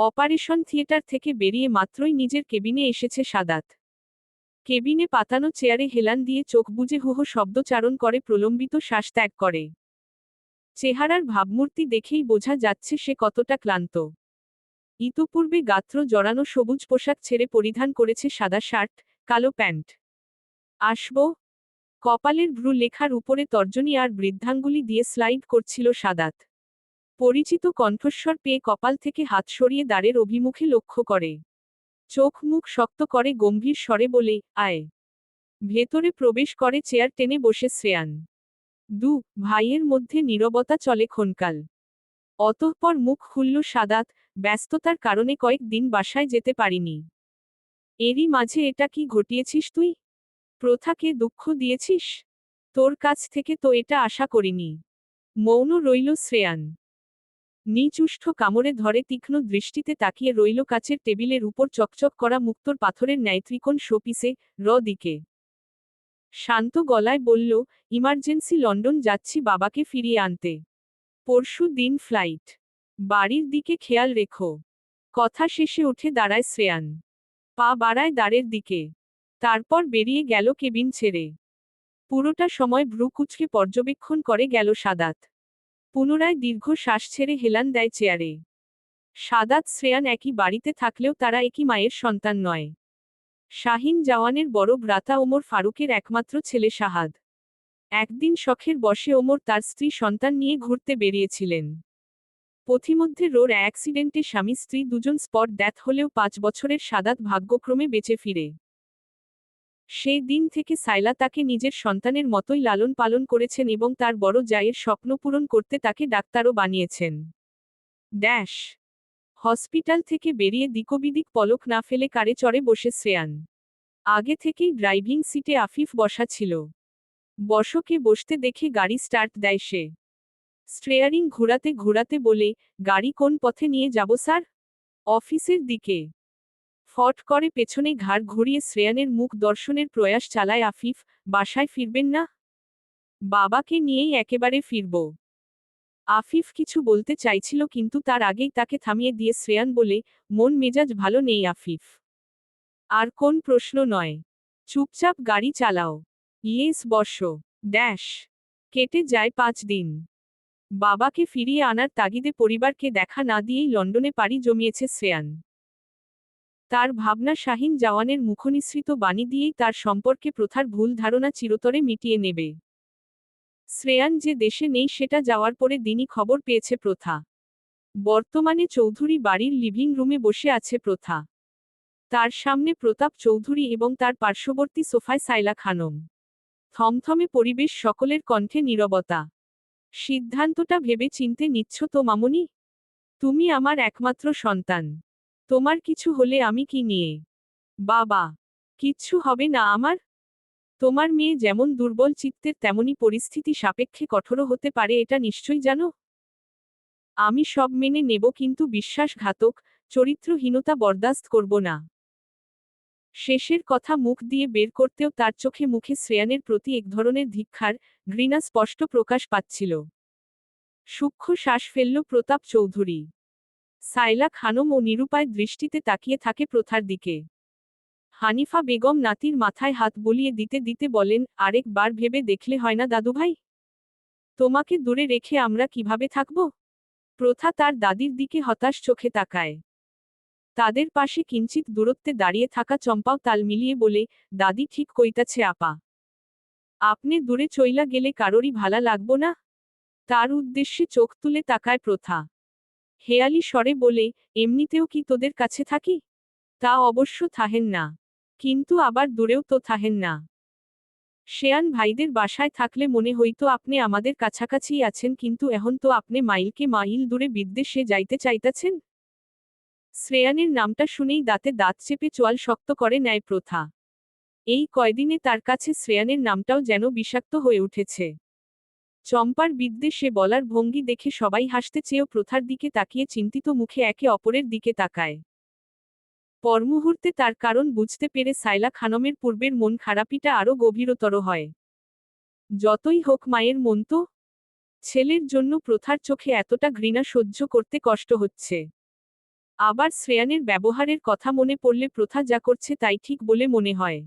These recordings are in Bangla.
অপারেশন থিয়েটার থেকে বেরিয়ে মাত্রই নিজের কেবিনে এসেছে সাদাত। কেবিনে পাতানো চেয়ারে হেলান দিয়ে চোখ বুজে হুহ শব্দচারণ করে প্রলম্বিত শ্বাস ত্যাগ করে। চেহারার ভাবমূর্তি দেখেই বোঝা যাচ্ছে সে কতটা ক্লান্ত। ইতোপূর্বে গাত্র জড়ানো সবুজ পোশাক ছেড়ে পরিধান করেছে সাদা শার্ট, কালো প্যান্ট। আসব। কপালের ভ্রু লেখার উপরে তর্জনী আর বৃদ্ধাঙ্গুলি দিয়ে স্লাইড করছিল সাদাত। পরিচিত কণ্ঠস্বর পেয়ে কপাল থেকে হাত সরিয়ে দ্বারের অভিমুখে লক্ষ্য করে। চোখ মুখ শক্ত করে গম্ভীর স্বরে বলে, আয়। ভেতরে প্রবেশ করে চেয়ার টেনে বসে শ্রেয়ান। দু, ভাইয়ের মধ্যে নীরবতা চলে ক্ষণকাল। অতঃপর মুখ খুলল সাদাত, ব্যস্ততার কারণে কয়েক দিন বাসায় যেতে পারিনি। এরই মাঝে এটা কি ঘটিয়েছিস তুই? প্রথাকে দুঃখ দিয়েছিস? তোর কাছ থেকে তো এটা আশা করিনি। মৌন রইল শ্রেয়ান। নিচুষ্ঠ কামড়ে ধরে তীক্ষ্ণ দৃষ্টিতে তাকিয়ে রইল কাচের টেবিলের উপর চকচক করা মুক্তোর পাথরের ন্যায় ত্রিকোণ শোপিসে, র দিকে। শান্ত গলায় বলল, ইমার্জেন্সি লন্ডন যাচ্ছি বাবাকে ফিরিয়ে আনতে। পরশু দিন ফ্লাইট। বাড়ির দিকে খেয়াল রেখো। কথা শেষে উঠে দাঁড়ায় শ্রেয়ান। পা বাড়ায় দ্বারের দিকে। তারপর বেরিয়ে গেল কেবিন ছেড়ে। পুরোটা সময় ভ্রু কুচকে পর্যবেক্ষণ করে গেল সাদাত। পুনরায় দীর্ঘ শ্বাস ছেড়ে হেলান দেয় চেয়ারে। সাদাত শ্রেয়ান একই বাড়িতে থাকলেও তারা একই মায়ের সন্তান নয়। শাহিন জওয়ানের বড় ভ্রাতা ওমর ফারুকের একমাত্র ছেলে শাহাদ। একদিন শখের বসে ওমর তার স্ত্রী সন্তান নিয়ে ঘুরতে বেরিয়েছিলেন। পথিমধ্যে রোড অ্যাক্সিডেন্টে স্বামী স্ত্রী দুজন স্পট ডেথ হলেও পাঁচ বছরের সাদাত ভাগ্যক্রমে বেঁচে ফিরে। সেই দিন থেকে সাইলা তাকে নিজের সন্তানের মতোই লালন পালন করেছেন এবং তার বড় জায়ের স্বপ্ন পূরণ করতে তাকে ডাক্তারও বানিয়েছেন। ড্যাশ, হসপিটাল থেকে বেরিয়ে দিকবিদিক পলক না ফেলে কারে চড়ে বসে শ্রেয়ান। আগে থেকেই ড্রাইভিং সিটে আফিফ বসা ছিল। বসকে বসতে দেখে গাড়ি স্টার্ট দেয় সে। স্ট্রেয়ারিং ঘোরাতে ঘোরাতে বলে, গাড়ি কোন পথে নিয়ে যাব স্যার? অফিসের দিকে ফট করে পেছনে ঘাড় ঘুরিয়ে শ্রেয়ানের মুখ দর্শনের প্রয়াস চালায় আফিফ, বাসায় ফিরবেন না? বাবাকে নিয়েই একেবারে ফিরব। আফিফ কিছু বলতে চাইছিল কিন্তু তার আগেই তাকে থামিয়ে দিয়ে শ্রেয়ান বলে, মন মেজাজ ভালো নেই আফিফ। আর কোন প্রশ্ন নয়। চুপচাপ গাড়ি চালাও। ইয়েস বর্ষ ড্যাশ। কেটে যায় পাঁচ দিন। বাবাকে ফিরিয়ে আনার তাগিদে পরিবারকে দেখা না দিয়েই লন্ডনে পাড়ি জমিয়েছে শ্রেয়ান। তার ভাবনা শাহিন জওয়ানের মুখনিসৃত বাণী দিয়েই তার সম্পর্কে প্রথার ভুল ধারণা চিরতরে মিটিয়ে নেবে। শ্রেয়ান যে দেশে নেই সেটা যাওয়ার পরে দিনই খবর পেয়েছে প্রথা। বর্তমানে চৌধুরী বাড়ির লিভিং রুমে বসে আছে প্রথা। তার সামনে প্রতাপ চৌধুরী এবং তার পার্শ্ববর্তী সোফায় সাইলা খানম। থমথমে পরিবেশ সকলের কণ্ঠে নীরবতা। সিদ্ধান্তটা ভেবে চিনতে নিচ্ছ তো মামুনি? তুমি আমার একমাত্র সন্তান। তোমার কিছু হলে আমি কি নিয়ে? বাবা, কিচ্ছু হবে না আমার? তোমার মেয়ে যেমন দুর্বল চিত্তের, তেমনি পরিস্থিতি সাপেক্ষে কঠোরও হতে পারে, এটা নিশ্চয়ই জানো? আমি সব মেনে নেব, কিন্তু বিশ্বাসঘাতক, চরিত্রহীনতা বরদাস্ত করব না। শেষের কথা মুখ দিয়ে বের করতেও তার চোখে মুখে শ্রেয়ানের প্রতি এক ধরনের ধিক্ষার ঘৃণা স্পষ্ট প্রকাশ পাচ্ছিল। সূক্ষ্ম শ্বাস ফেলল প্রতাপ চৌধুরী। সাইলা খানম ও নিরুপায় দৃষ্টিতে তাকিয়ে থাকে প্রথার দিকে। হানিফা বেগম নাতির মাথায় হাত বলিয়ে দিতে দিতে বলেন আরেকবার ভেবে দেখলে হয় না দাদুভাই? তোমাকে দূরে রেখে আমরা কীভাবে থাকব? প্রথা তার দাদির দিকে হতাশ চোখে তাকায়। তাদের পাশে কিঞ্চিত দূরত্বে দাঁড়িয়ে থাকা চম্পাও তাল মিলিয়ে বলে, দাদি ঠিক কইতাছে আপা। আপনি দূরে চইলা গেলে কারোরই ভালা লাগব না? তার উদ্দেশ্যে চোখ তুলে তাকায় প্রথা। হেয়ালি স্বরে বলে, এমনিতেও কি তোদের কাছে থাকি? তা অবশ্য থাহেন না। কিন্তু আবার দূরেও তো থাহেন না। শেয়ান ভাইদের বাসায় থাকলে মনে হইতো আপনি আমাদের কাছাকাছিই আছেন, কিন্তু এখন তো আপনি মাইলকে মাইল দূরে বিদ্বেষে যাইতে চাইতাছেন? শ্রেয়ানের নামটা শুনেই দাঁতে দাঁত চেপে চোয়াল শক্ত করে নেয় প্রথা। এই কয়দিনে তার কাছে শ্রেয়ানের নামটাও যেন বিষাক্ত হয়ে উঠেছে। চম্পার বিদ্বেষে বলার ভঙ্গি দেখে সবাই হাসতে চেয়েও প্রথার দিকে তাকিয়ে চিন্তিত মুখে একে অপরের দিকে তাকায়। পরমুহূর্তে তার কারণ বুঝতে পেরে সাইলা খানমের পূর্বের মন খারাপিটা আরও গভীরতর হয়। যতই হোক মায়ের মন তো, ছেলের জন্য প্রথার চোখে এতটা ঘৃণা সহ্য করতে কষ্ট হচ্ছে। আবার শ্রেয়ানের ব্যবহারের কথা মনে পড়লে প্রথা যা করছে তাই ঠিক বলে মনে হয়।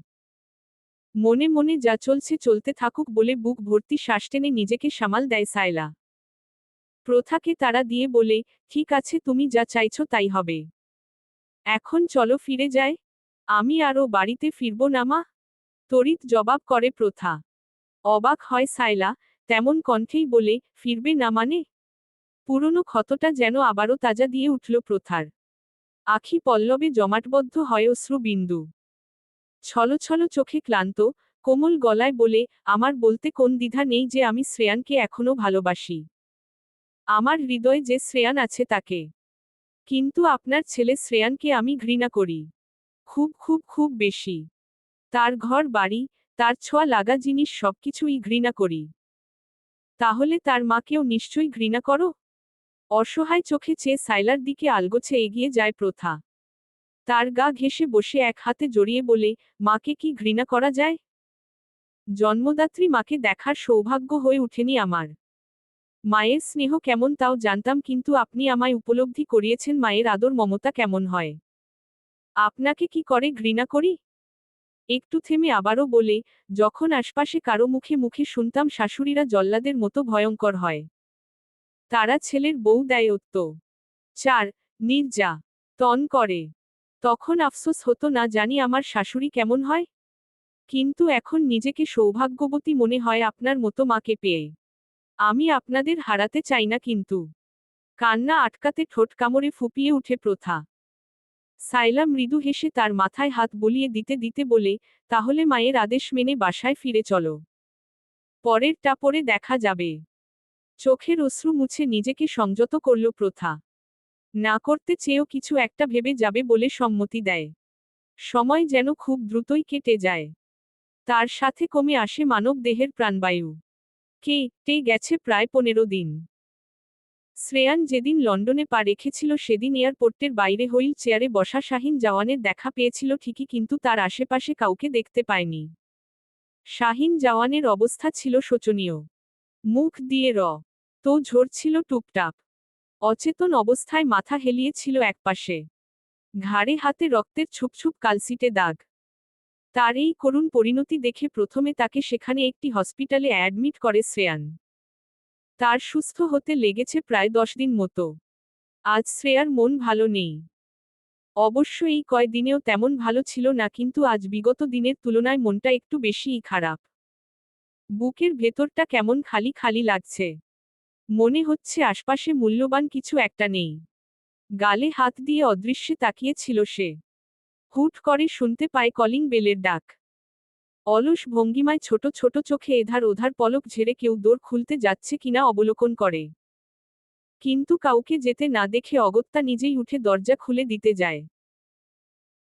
মনে মনে যা চলছে চলতে থাকুক বলে বুক ভর্তি শ্বাস টেনে নিজেকে সামাল দেয় সায়লা। প্রথাকে তারা দিয়ে বলে, ঠিক আছে, তুমি যা চাইছ তাই হবে। এখন চলো ফিরে যায় আমি আরও বাড়িতে ফিরব না মা? তড়িৎ জবাব করে প্রথা। অবাক হয় সায়লা, তেমন কণ্ঠেই বলে, ফিরবে না মানে? পুরনো ক্ষতটা যেন আবারও তাজা দিয়ে উঠল প্রথার। আখি পল্লবে জমাটবদ্ধ হয় অশ্রু বিন্দু ছলছল চোখে ক্লান্ত, কোমল গলায় বলে, আমার বলতে কোন দ্বিধা নেই যে আমি শ্রেয়ানকে এখনও ভালোবাসি। আমার হৃদয়ে যে শ্রেয়ান আছে তাকে। কিন্তু আপনার ছেলে শ্রেয়ানকে আমি ঘৃণা করি। খুব খুব খুব বেশি। তার ঘর, বাড়ি, তার ছোঁয়া লাগা জিনিস সবকিছুই ঘৃণা করি। তাহলে তার মাকেও নিশ্চয়ই ঘৃণা করো? অসহায় চোখে চেয়ে সাইলার দিকে আলগোছে এগিয়ে যায় প্রথা। তার গা ঘেঁষে বসে এক হাতে জড়িয়ে বলে, মাকে কি ঘৃণা করা যায়? জন্মদাত্রী মাকে দেখার সৌভাগ্য হয়ে উঠেনি আমার। মায়ের স্নেহ কেমন তাও জানতাম কিন্তু আপনি আমায় উপলব্ধি করিয়েছেন মায়ের আদর মমতা কেমন হয়। আপনাকে কি করে ঘৃণা করি? একটু থেমে আবারও বলে, যখন আশপাশে কারও মুখে মুখে শুনতাম শাশুড়িরা জল্লাদের মতো ভয়ঙ্কর হয়। তারা ছেলের বউ দেয় অত্য চার, নির্জা। তন করে। তখন আফসোস হতো, না জানি আমার শাশুড়ি কেমন হয়। কিন্তু এখন নিজেকে সৌভাগ্যবতী মনে হয় আপনার মতো মাকে পেয়ে। আমি আপনাদের হারাতে চাই না কিন্তু। কান্না আটকাতে ঠোঁট কামড়ে ফুপিয়ে উঠে প্রথা। সাইলা মৃদু হেসে তার মাথায় হাত বলিয়ে দিতে দিতে বলে, তাহলে মায়ের আদেশ মেনে বাসায় ফিরে চলো। পরের টাপরে দেখা যাবে। চোখের অশ্রু মুছে নিজেকে সংযত করল প্রথা। না করতে চেয়েও কিছু একটা ভেবে যাবে বলে সম্মতি দেয়। সময় যেন খুব দ্রুতই কেটে যায়। তার সাথে কমে আসে মানব দেহের প্রাণবায়ু। কেটে গেছে প্রায় পনেরো দিন। শ্রেয়ান যেদিন লন্ডনে পা রেখেছিল সেদিন এয়ারপোর্টের বাইরে হুইল চেয়ারে বসা শাহিন জওয়ানের দেখা পেয়েছিল ঠিকই কিন্তু তার আশেপাশে কাউকে দেখতে পায়নি। শাহিন জাওয়ানের অবস্থা ছিল শোচনীয়। মুখ দিয়ে র। তো ঝরছিল টুপটাপ। অচেতন অবস্থায় মাথা হেলিয়েছিল একপাশে। ঘাড়ে হাতে রক্তের ছুপছুপ কালসিটে দাগ। তার এই করুণ পরিণতি দেখে প্রথমে তাকে সেখানে একটি হসপিটালে অ্যাডমিট করে শ্রেয়ান। তার সুস্থ হতে লেগেছে প্রায় দশ দিন মতো। আজ শ্রেয়ার মন ভালো নেই। অবশ্য এই কয়দিনেও তেমন ভালো ছিল না, কিন্তু আজ বিগত দিনের তুলনায় মনটা একটু বেশিই খারাপ। বুকের ভেতরটা কেমন খালি খালি লাগছে। মনে হচ্ছে আশপাশে মূল্যবান কিছু একটা নেই। গালে হাত দিয়ে অদৃশ্যে তাকিয়েছিল সে। হুট করে শুনতে পায় কলিং বেলের ডাক। অলস ভঙ্গিমায় ছোট ছোট চোখে এধার ওধার পলক ঝেড়ে কেউ দোর খুলতে যাচ্ছে কিনা অবলোকন করে। কিন্তু কাউকে যেতে না দেখে অগত্যা নিজেই উঠে দরজা খুলে দিতে যায়।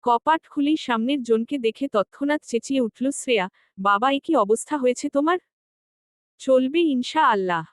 কপাট খুলেই সামনের জনকে দেখে তৎক্ষণাৎ চেঁচিয়ে উঠল শ্রেয়া, বাবা, এ কি অবস্থা হয়েছে তোমার? চলবে ইনশা আল্লাহ।